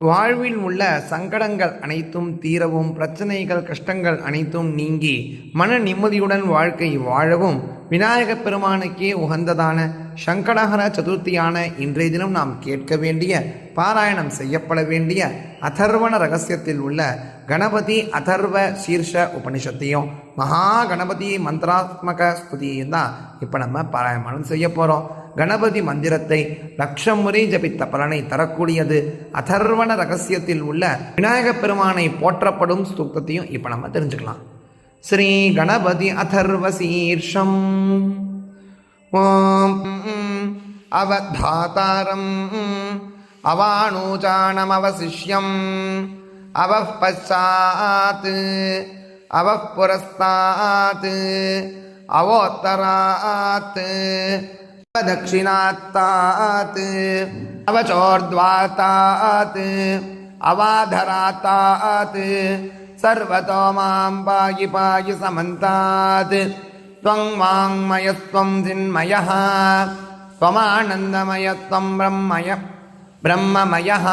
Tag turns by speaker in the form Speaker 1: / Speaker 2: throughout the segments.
Speaker 1: வாழ்வில் உள்ள சங்கடங்கள் அனைத்தும் தீரவும் பிரச்சனைகள் கஷ்டங்கள் அனைத்தும் நீங்கி மன நிம்மதியுடன் வாழ்க்கை வாழவும் விநாயகப் பெருமானுக்கே உகந்ததான சங்கடகர சதுர்த்தியான இன்றைய தினம் நாம் கேட்க வேண்டிய பாராயணம் செய்யப்பட வேண்டிய அதர்வண ரகசியத்தில் உள்ள கணபதி அதர்வ சீர்ஷ உபனிஷத்தையும் மகா கணபதி மந்திராத்மக ஸ்துதியையும் தான் இப்போ நம்ம பாராயணம் செய்ய போகிறோம் கணபதி மந்திரத்தை லட்சம் முறை ஜபித்த பலனை தரக்கூடியது. அதர்வண ரகசியத்தில் உள்ள விநாயக பெருமானை போற்றப்படும் ஸ்தூக்தத்தையும் இப்போ நம்ம தெரிஞ்சுக்கலாம். ஸ்ரீ கணபதி அதர்வ சீர்ஷம். ஓம் அவத்தாரம் அவாணூச்சாணமவசிஷ்யம் अवः पश्चात् अवः पुरस्तात् अवोत्तरात् अवदक्षिणात्तात् अवचोर्धातात् अवाधरातात् सर्वतो मां पायि पायि समन्तात् त्वं वाङ्मयस्त्वं चिन्मयः त्वमानन्दमयस्त्वं ब्रह्मय ब्रह्ममयः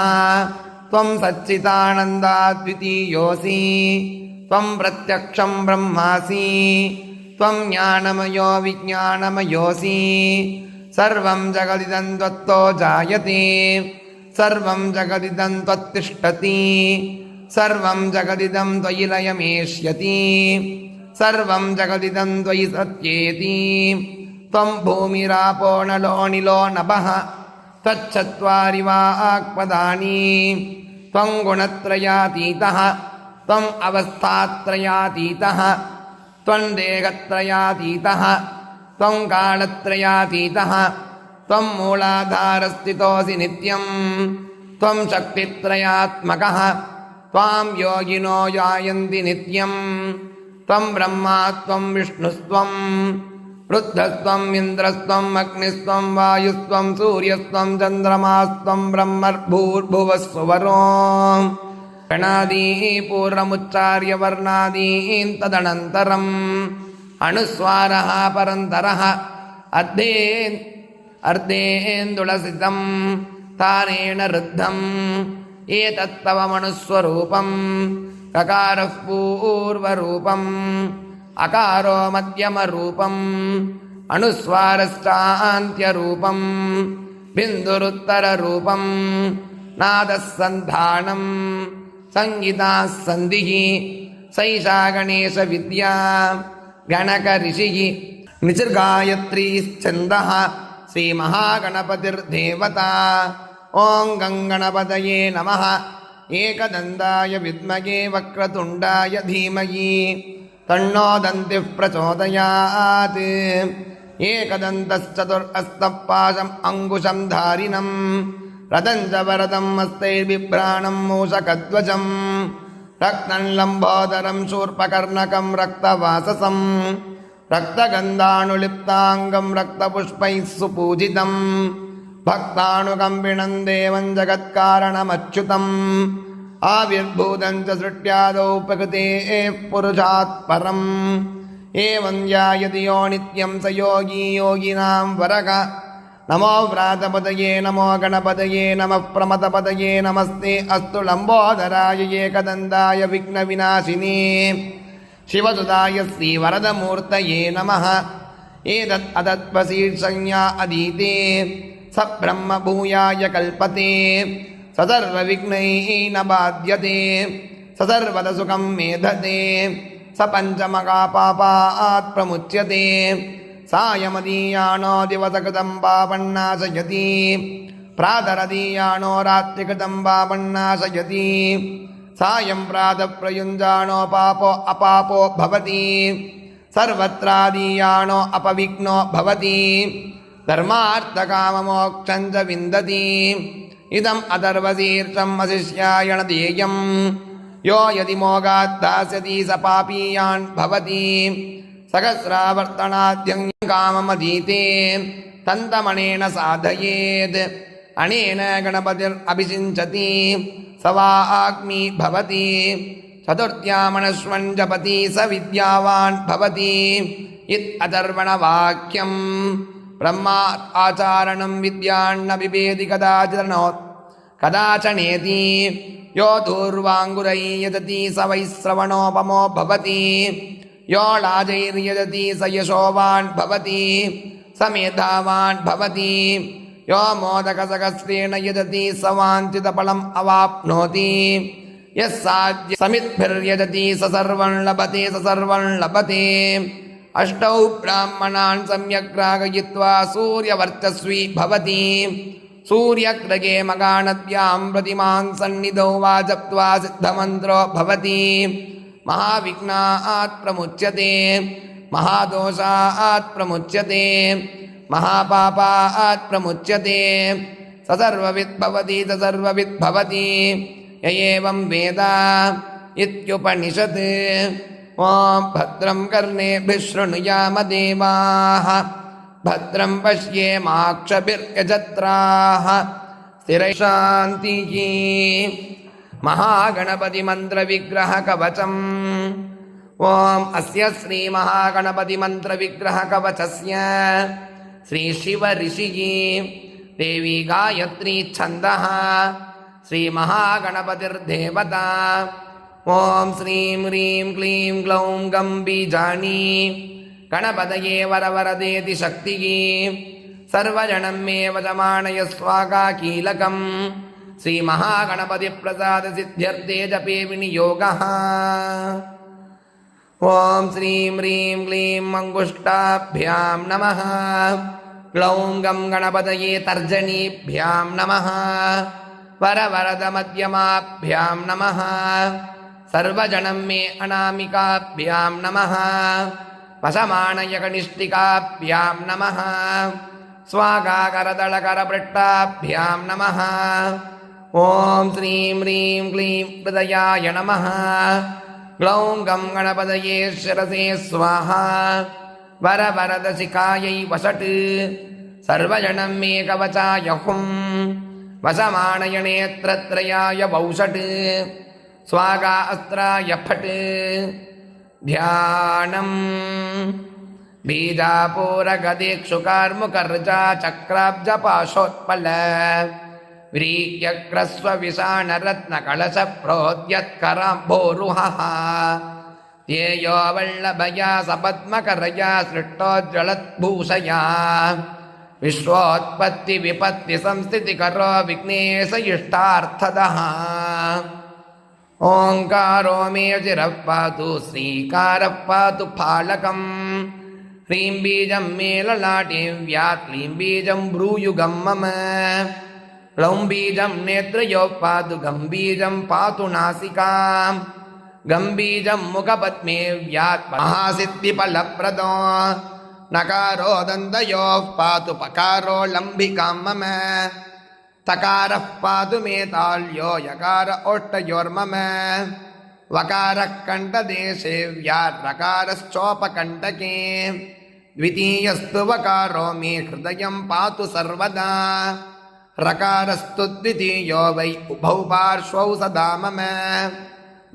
Speaker 1: त्वं सच्चिदानन्दाद्वितीयोऽसि त्वं प्रत्यक्षं ब्रह्मासि त्वं ज्ञानमयो विज्ञानमयोऽसि सर्वं जगदिदं त्वत्तो जायते सर्वं जगदिदं त्वत्तिष्ठति सर्वं जगदिदं त्वयि लयमेष्यति सर्वं जगदिदं त्वयि सत्येति त्वं भूमिरापो नलो निलो नभः तच्चत्वारि वाक्पदानि त्वं गुणत्रयातीतः त्वम् अवस्थात्रयातीतः त्वं देहत्रयातीतः त्वं कालत्रयातीतः त्वं मूलाधारस्थितोऽसि नित्यं त्वं शक्तित्रयात्मकः त्वां योगिनो यायन्ति नित्यं त्वं ब्रह्मा त्वं विष्णुस्त्वं रुद्धस्त्वम् इन्द्रस्त्वम् अग्निस्त्वं वायुस्त्वं सूर्यस्त्वं चन्द्रमास्त्वं ब्रह्मर्भूर्भुवस्वरो गणादीः पूर्वमुच्चार्य वर्णादीन् तदनन्तरम् अनुस्वारः परन्तरः अर्धेन् अर्धेन्दुलसितं तारेण रुद्धम् एतत्तव मनुस्वरूपं ककारः पूर्वरूपम् अकारो मध्यमरूपम् अनुस्वारश्चान्त्यरूपम् बिन्दुरुत्तररूपम् नादः सन्धानम् सङ्गीताः सन्धिः सैषा गणेशविद्या गणकऋषिः निसर्गायत्रीश्चन्दः श्रीमहागणपतिर्देवता ॐ गङ्गणपतये नमः एकदन्ताय विद्महे वक्रतुण्डाय धीमहि तन्नो दन्तिः प्रचोदयात् एकदन्तश्चतुरस्तपाशम् अङ्कुशं धारिणम् रथं च वरदम् हस्तैर्बिभ्राणं मूषकध्वजम् रक्तं लम्बोदरं शूर्पकर्णकं रक्तवाससं रक्तगन्धानुलिप्ताङ्गं रक्तपुष्पैः सुपूजितम् भक्तानुकम्पिणं देवं जगत्कारणमच्युतम् आविर्भूतं च सृष्ट्यादौ प्रकृतेः पुरुषात् परम् एवं ध्यायति यो नित्यं स योगी योगिनां वरग नमो व्रातपदये नमो गणपतये नमः प्रमदपदये नमस्ते अस्तु लम्बोदराय एकदन्ताय विघ्नविनाशिने शिवसुदाय श्रीवरदमूर्तये नमः एतत् अदत्वशीर्षज्ञा अधीते स ब्रह्मभूयाय कल्पते स सर्वविघ्नैः न बाध्यते स सर्वदसुखं मेधते स पञ्चमकापापात् प्रमुच्यते सायमदीयानो दिवसकृतं पापन्नाशयति प्रातरदीयानो रात्रिकृतं पापन्नाशयति सायं प्रातःप्रयुञ्जानो पापो अपापो भवति सर्वत्रादीयानो अपविघ्नो भवति धर्मार्थकाममोक्षं च विन्दति இதம் அதர்வதீர்த்தம் வசிஷ்யாயணதேயம் யோ யதி மோகாத்தாசதி ச பாபீயான் பவதி சகசிராவர்த்தனாத்யங்காமமதீதே தந்தமனேன சாதயேத் அனேன கணபதிர் அபிசிஞ்சதி சவா ஆக்மி பவதி சதுர்த்தியாமனஸ்வன் ஜபதி ச வித்யாவான் பவதி இத் அதர்வண வாக்கியம் ब्रह्मा आचारणं विद्यान्न बिभेदि कदाचिदनोत् कदाचनेति यो दूर्वाङ्गुरै यदति स वै श्रवणोपमो भवति यो लाजैर्यदति स यशोवान् भवति स मेधावान् भवति यो मोदकसहस्रेण यदति स वाञ्छितफलम् अवाप्नोति यः साध्य समिद्भिर्यदति स सर्वं लभते स सर्वं लभते अष्टौ ब्राह्मणान् सम्यक् रागयित्वा सूर्यवर्चस्वी भवति सूर्यग्रगे मगानद्यां प्रतिमान् सन्निधौ वा जप्त्वा सिद्धमन्त्रो भवति महाविघ्नात् प्रमुच्यते महादोषात् प्रमुच्यते महापापात् प्रमुच्यते स सर्वविद् भवति स सर्वविद् भवति य एवं वेद इत्युपनिषत् ॐ भद्रं कर्णेभिः शृणुयाम देवाः भद्रं पश्येमाक्षभिर्यजत्राः स्थिरैशान्तिः महागणपतिमन्त्रविग्रहकवचम् ॐ अस्य श्रीमहागणपतिमन्त्रविग्रहकवचस्य श्रीशिवऋषिः देवी गायत्री छन्दः श्रीमहागणपतिर्देवता ॐ श्रीं ह्रीं क्लीं ग्लौं गं बीजानि गणपतये वरवरदेति शक्तिः सर्वजनं मे वजमानय स्वागाकीलकम् श्रीमहागणपतिप्रसादसिद्ध्यर्थे जपे विनियोगः ॐ श्रीं ह्रीं क्लीं अङ्गुष्ठाभ्यां नमः ग्लौं गं गणपतये तर्जनीभ्यां नमः वरवरदमध्यमाभ्यां नमः सर्वजनं मे अनामिकाभ्यां नमः वशमाणयकनिष्ठिकाभ्यां नमः स्वागाकरदलकरपृष्टाभ्यां नमः ॐ श्रीं ह्रीं क्लीं हृदयाय नमः ग्लौं गं गणपतये शिरसे स्वाहा वरवरदशिखायै वषट् सर्वजनं मे कवचाय हुम् वसमाणय नेत्रत्रयाय वौषट् स्वागा अस्त्राय फट् ध्यानम् बीजापूरगदेक्षुकार्मुकर्जा चक्राब्जपाशोत्पल व्रीह्यग्रस्वविषाणरत्नकलशप्रोद्यत्कराम्भोरुहः ध्येयो वल्लभया सपद्मकरया सृष्टोज्ज्वलद्भूषया विश्वोत्पत्तिविपत्तिसंस्थितिकरो विघ्नेश इष्टार्थदः ओङ्कारो मे चिरः पातु श्रीकारः पातु फालकम् ह्रीं बीजं मे ललाटे व्यात् क्लीं बीजं भ्रूयुगं मम क्लौं बीजं नेत्रयो पातु गं बीजं पातु नासिकाम् गं बीजं मुखपद्मे व्यात् महासिद्धिफलप्रदो नकारो दन्तयोः पातु पकारो लम्बिकां मम तकारः पातु मे ताल्यो यकार ओष्टयोर्मम वकारः कण्ठदेशे व्याट्रकारश्चोपकण्टके द्वितीयस्तु वकारो मे हृदयं पातु सर्वदा रकारस्तु द्वितीयो वै उभौ पार्श्वौ सदा मम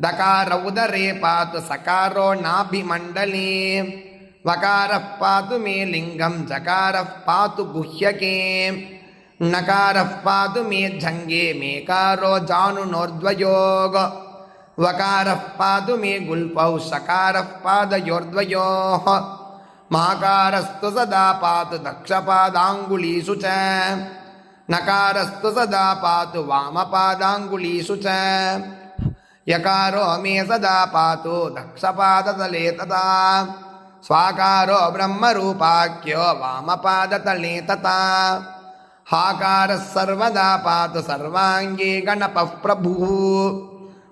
Speaker 1: दकार उदरे पातु सकारो नाभिमण्डले वकारः पातु मे लिङ्गं जकारः पातु गुह्यके नकारः पातु मे जङ्गे मेकारो जानुनोर्द्वयोग वकारः पातु मे गुल्पौ सकारः पादयोर्द्वयोः माकारस्तु सदा पातु दक्षपादाङ्गुलीषु च नकारस्तु सदा पातु वामपादाङ्गुलीषु च यकारो मे सदा पातु दक्षपादतले तथा स्वाकारो ब्रह्मरूपाख्यो वामपादतले तथा हाकारः सर्वदा पातु सर्वाङ्गे गणपः प्रभुः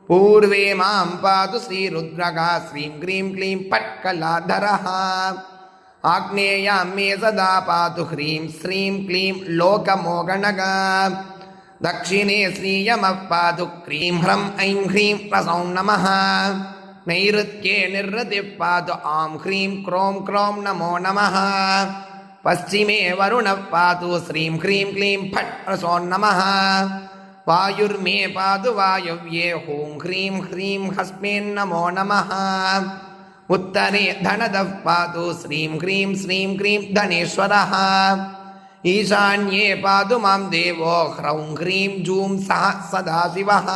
Speaker 1: पूर्वे मां पातु श्रीरुद्रगा श्रीं क्रीं क्लीं पट्कलाधरः आग्नेयां मे सदा पातु ह्रीं श्रीं क्लीं लोकमोगणगा दक्षिणे श्रीयमः पातु क्रीं ह्रं ऐं ह्रीं प्रसौं नमः नैऋत्ये निर्ऋतिः पातु आं ह्रीं क्रों क्रों नमो नमः पश्चिमे वरुणः पातु श्रीं ह्रीं क्लीं फट् प्रसो नमः वायुर्मे पातु वायव्ये हूं ह्रीं ह्रीं हस्मेन्नमो नमः उत्तरे धनदः पातु श्रीं ह्रीं श्रीं क्रीं धनेश्वरः ईशान्ये पातु मां देवो ह्रौं ह्रीं जूं सः सदाशिवः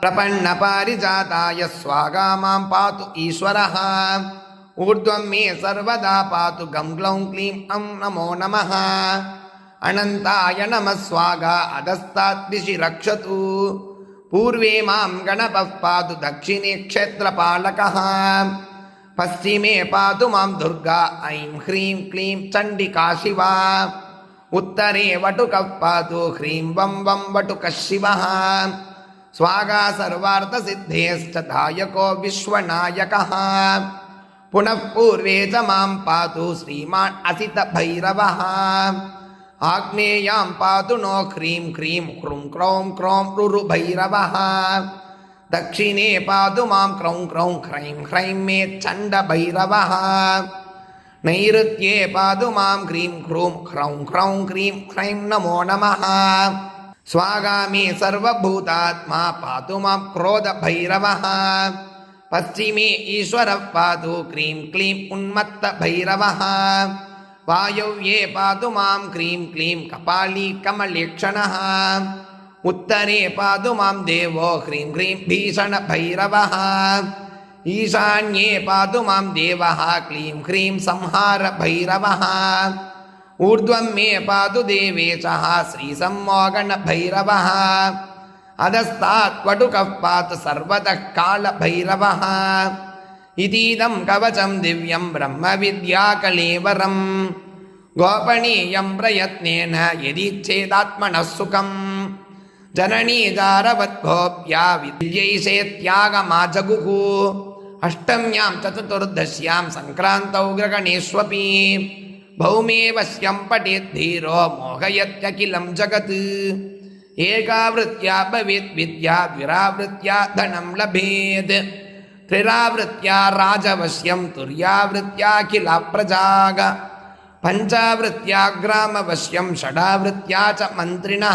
Speaker 1: प्रपन्नपारिजाताय स्वागा मां पातु ईश्वरः ऊर्ध्वं मे सर्वदा पातु गं ग्लौं क्लीं अं नमो नमः अनन्ताय नमः स्वागा अधस्ताद्दिशि रक्षतु पूर्वे मां गणपः पातु दक्षिणे क्षेत्रपालकः पश्चिमे पातु मां दुर्गा ऐं ह्रीं क्लीं चण्डिका शिवा उत्तरे वटुकः पातु ह्रीं वं वं वटुकः शिवः स्वागा सर्वार्थसिद्धेश्च दायको विश्वनायकः पुनः पूर्वे च मां पातु श्रीमान् असितभैरवः आग्नेयां पातु नो ह्रीं ह्रीं ह्रूं क्रौं क्रौं रुरुभैरवः दक्षिणे पातु मां क्रौं क्रौं ह्रैं ह्रैं मे चण्डभैरवः नैऋत्ये पातु मां ह्रीं ह्रूं ह्रौं ह्रौं ह्रीं ह्रैं नमो नमः स्वागामी सर्वभूतात्मा पातु मां क्रोधभैरवः पश्चिमे ईश्वरः पातु क्रीं क्लीं उन्मत्तभैरवः वायव्ये पातु मां क्रीं क्लीं कपाली कमलेक्षणः उत्तरे पातु मां देवो ह्रीं ह्रीं भीषणभैरवः ईशान्ये पातु मां देवः क्लीं ह्रीं संहारभैरवः ऊर्ध्वं मे पातु देवेशः श्रीसम्मोगणभैरवः अधस्तात्वटुकः पातु सर्वतः कालभैरवः इतीदं कवचं दिव्यं ब्रह्मविद्याकलेवरम् गोपनीयं प्रयत्नेन यदि चेदात्मनः सुखम् जननी जारवद्गोप्या विद्यैषेत्यागमाजगुः अष्टम्यां च चतुर्दश्यां सङ्क्रान्तौ ग्रगणेष्वपि भौमे वश्यं पठेद्धीरो मोहयत्यखिलं जगत् ஏகாவிருத்தியா பவித் வித்யா விராவிருத்தியா தனம் லபேத். திரிராவிருத்தியா ராஜவசியம் துரியாவிருத்தியா கில பிரஜாக. பஞ்சாவிருத்தியா கிராமவசியம் ஷடாவிருத்தியா ச மந்திரிணா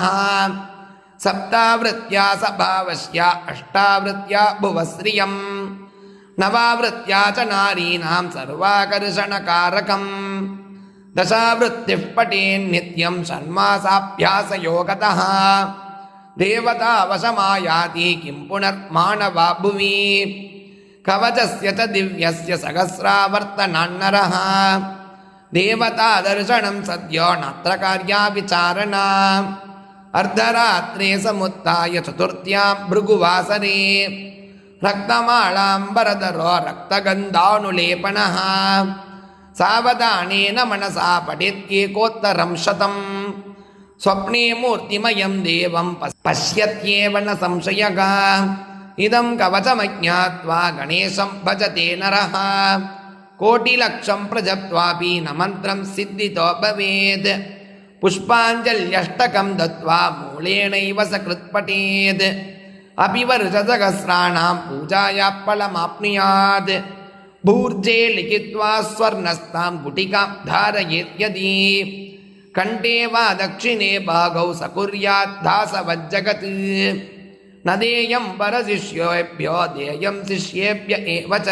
Speaker 1: சப்தாவிருத்தியா சபாவசியா அஷ்டாவிருத்தியா புவஸ்ரியம். நவாவிருத்தியா ச நாரீணாம் சர்வாகர்ஷண காரகம் पठेन्नित्यं षण्मासाभ्यासयोगतः देवतावशमायाति किं पुनर्मानवा भुवि कवचस्य च दिव्यस्य सहस्रावर्तनान्नरः देवतादर्शनं सद्यो नात्र कार्या विचारणा अर्धरात्रे समुत्थाय चतुर्थ्यां भृगुवासरे रक्तमालाम्बरधरो रक्तगन्धानुलेपनः சாவதானேன மனசா படித்யேகோத்தரம் சதம். ஸ்வப்னே மூர்த்திமயம் தேவம் பசியத்யேவ ந சம்சயகா. இதம் கவசமஜாத்வா கணேசம் பஜதே நரஹ. கோட்டிலக்ஷம் பிரஜத்வாபி நமந்திரம் சித்திதோ பவேத். புஷ்பாஞ்சல்யஷ்டகம் தத்வா மூலேனைவ சகிருத்பட்டேத். அபிவருஷசகசிராணாம் பூஜாயா பலமாப்னுயாத் भूर्जे लिखित्वा स्वर्णस्तां गुटिकां धारयेत्यदि कण्ठे वा दक्षिणे भागौ स कुर्यात् दासवज्जगत्। न देयं परशिष्येभ्यो देयं शिष्येभ्य एव च।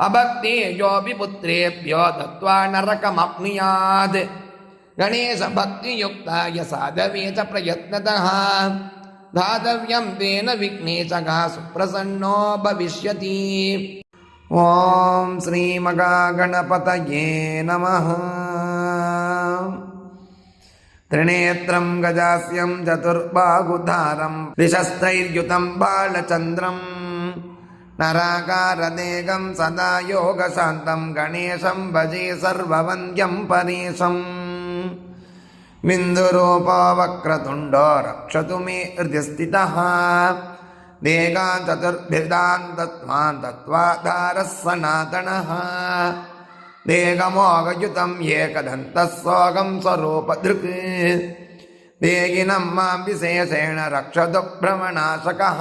Speaker 1: अभक्तेयोऽपि पुत्रेभ्यो दत्त्वा नरकमाप्नुयात्। गणेशभक्तियुक्ताय साधवे च प्रयत्नतः। दातव्यं तेन विघ्नेशः सुप्रसन्नो भविष्यति। ॐ श्रीमगागणपतये नमः त्रिनेत्रं गजास्यं चतुर्बाहुधारं दिशस्त्रैर्युतं बालचन्द्रम् नराकारदेगं सदा योगशान्तं गणेशं भजे सर्ववन्द्यं परेशम् बिन्दुरूपो वक्रतुण्डो रक्षतु मे हृदि स्थितः देगान् चतुर्भिदान् दत्त्वान् दत्त्वाधारः सनातनः देगमोगयुतम् एकदन्तः सोगं स्वरूपधृक् देगिनं मां विशेषेण रक्षतु भ्रमणाशकः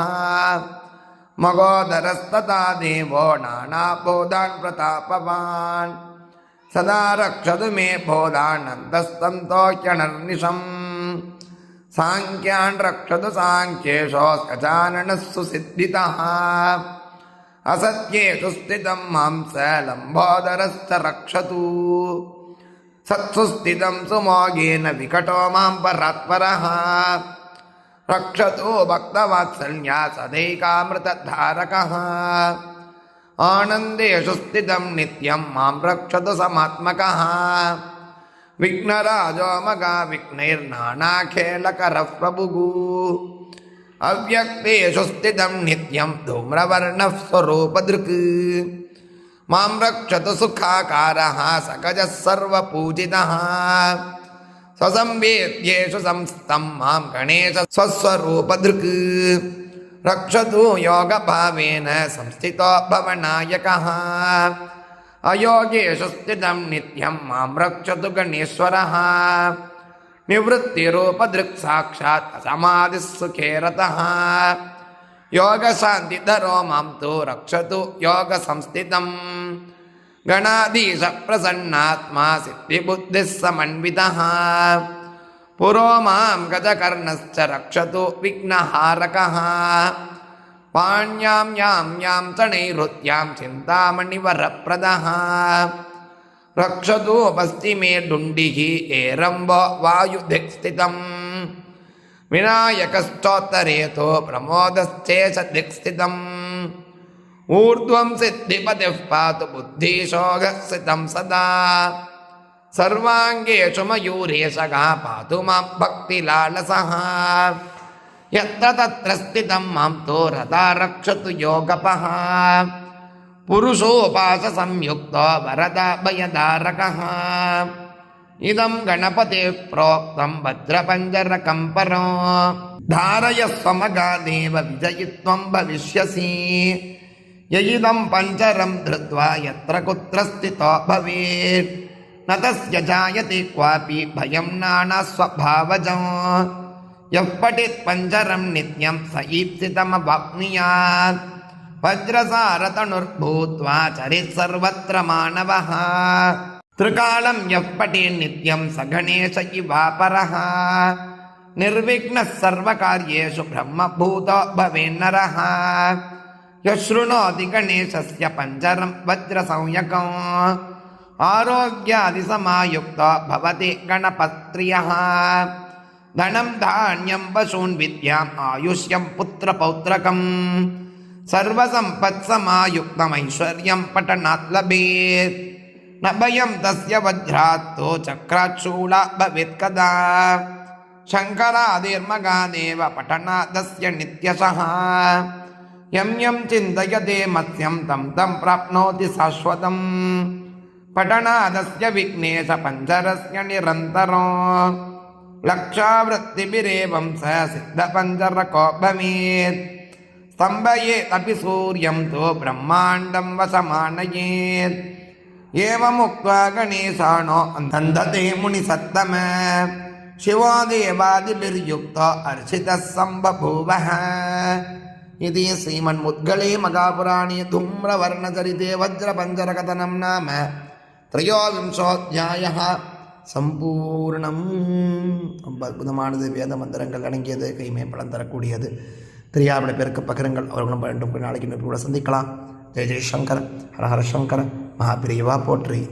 Speaker 1: मगोदरस्तथा देवो नानाबोधान् प्रतापवान् सदा रक्षतु मे बोधानन्दस्तन्तोह्यनर्निशम् साङ्ख्यान् रक्षतु साङ्ख्येशोऽस्कजाननः सुसिद्धितः असत्येषु स्थितं मां स लम्बोदरश्च रक्षतु सत्सु स्थितं सुमोगेन विकटो मां परात्परः रक्षतु भक्तवात्सल्या सदैकामृतधारकः आनन्देषु स्थितं नित्यं मां रक्षतु समात्मकः विघ्नराजो मगा विघ्नैर्नानाखेलकरः प्रभुः अव्यक्तेषु स्थितं नित्यं धूम्रवर्णः स्वरूपदृक् मां रक्षतु सुखाकारः सकजः सर्वपूजितः स्वसंवेद्येषु संस्थं मां गणेश स्वस्वरूपदृक् रक्षतु योगभावेन संस्थितो भवनायकः அயோகேஷஸ்திதம் நித்யம் மாம் ரக்ஷது கணீஸ்வரः நிவத்திரூபதிருக் சாட்சாத் அசமாதி சுகேரதः யோகசாந்திதரோ மாம் தூ ரக்ஷது யோக சம்ஸ்திதம் கணாதீஷ பிரசன்னாத்மா சித்தி புத்தி சமன்விதः புரோ மாம் கஜகர்ணஸ்ச ரக்ஷது விக்னஹாரகः विघ्नहारकः पाण्यां यां यां च नैऋत्यां चिन्तामणिवरप्रदः रक्षतु पश्चिमे डुण्डिः एरम्बो वायुधिक्स्थितम् विनायकश्चोत्तरेतो प्रमोदश्चेष दिक्स्थितम् ऊर्ध्वं सिद्धिपतिः पातु बुद्धिशोगस्थितं सदा सर्वाङ्गेषु मयूरेशगा पातु मां भक्तिलालसः यत्र तत्र स्थितं मां तो रथा रक्षतु योगपः पुरुषोपाससंयुक्तो वरदाभयधारकः इदं गणपतेः प्रोक्तं वज्रपञ्जरकं परो धारयस्वमगादेव विजयित्वं भविष्यसि य इदं पञ्चरं धृत्वा यत्र कुत्र स्थितो भवेत् न तस्य जायते क्वापि भयं नानास्वभावजं यः पठित् पञ्चरं नित्यं स ईप्सितमवाप्नुयात् वज्रसारतनुर्भूत्वा चरित् सर्वत्र मानवः त्रिकालं यः पठेत् नित्यं स गणेश इवापरः निर्विघ्नः सर्वकार्येषु ब्रह्मभूतो भवेन्नरः यः शृणोति गणेशस्य पञ्चरं वज्रसंज्ञकम् आरोग्यादिसमायुक्तो भवति गणपत्रियः தனம் தானியம் பசூன் வித்யாம் ஆயுஷ்யம் புத்திர பௌத்திரகம் சர்வசம்பத்சமாயுக்தம் ஐஸ்வர்யம் பட்டநாத் லபேத் நபயம் தஸ்ய வஜ்ராத்தோ சக்ராச்சூலா பவித் கதா சங்கராதிர்மகாதேவ பட்டநாதஸ்ய நித்யசா யம் யம் சிந்தயதே மத்யம் தம் தம் பிராப்னோதி சாஸ்வதம் பட்டநாதஸ்ய விக்னேஷ பஞ்சரஸ்ய நிரந்தரம் लक्षावृत्तिभिरेवं स सिद्धपञ्चरको भवेत् स्तम्भयेदपि सूर्यं तु ब्रह्माण्डं वसमानयेत् एवमुक्त्वा गणेशाणो दन्दते मुनिसत्तम शिवो देवादिभिर्युक्तो अर्चितः सम्बभूवः इति श्रीमन्मुद्गले महापुराणे धूम्रवर्णचरिते वज्रपञ्जरकथनं नाम त्रयोविंशोऽध्यायः சம்பூர்ணம். ரொம்ப அற்புதமானது. வேத மந்திரங்கள் அடங்கியது. கைமே பலன் தரக்கூடியது. தெரியாமல் பேருக்கு பகிருங்கள். அவர்களும் வேண்டும். நாளைக்கு கூட சந்திக்கலாம். ஜெய் ஜெய் சங்கர். ஹரஹர சங்கர். மகாபிரியவா போற்றி.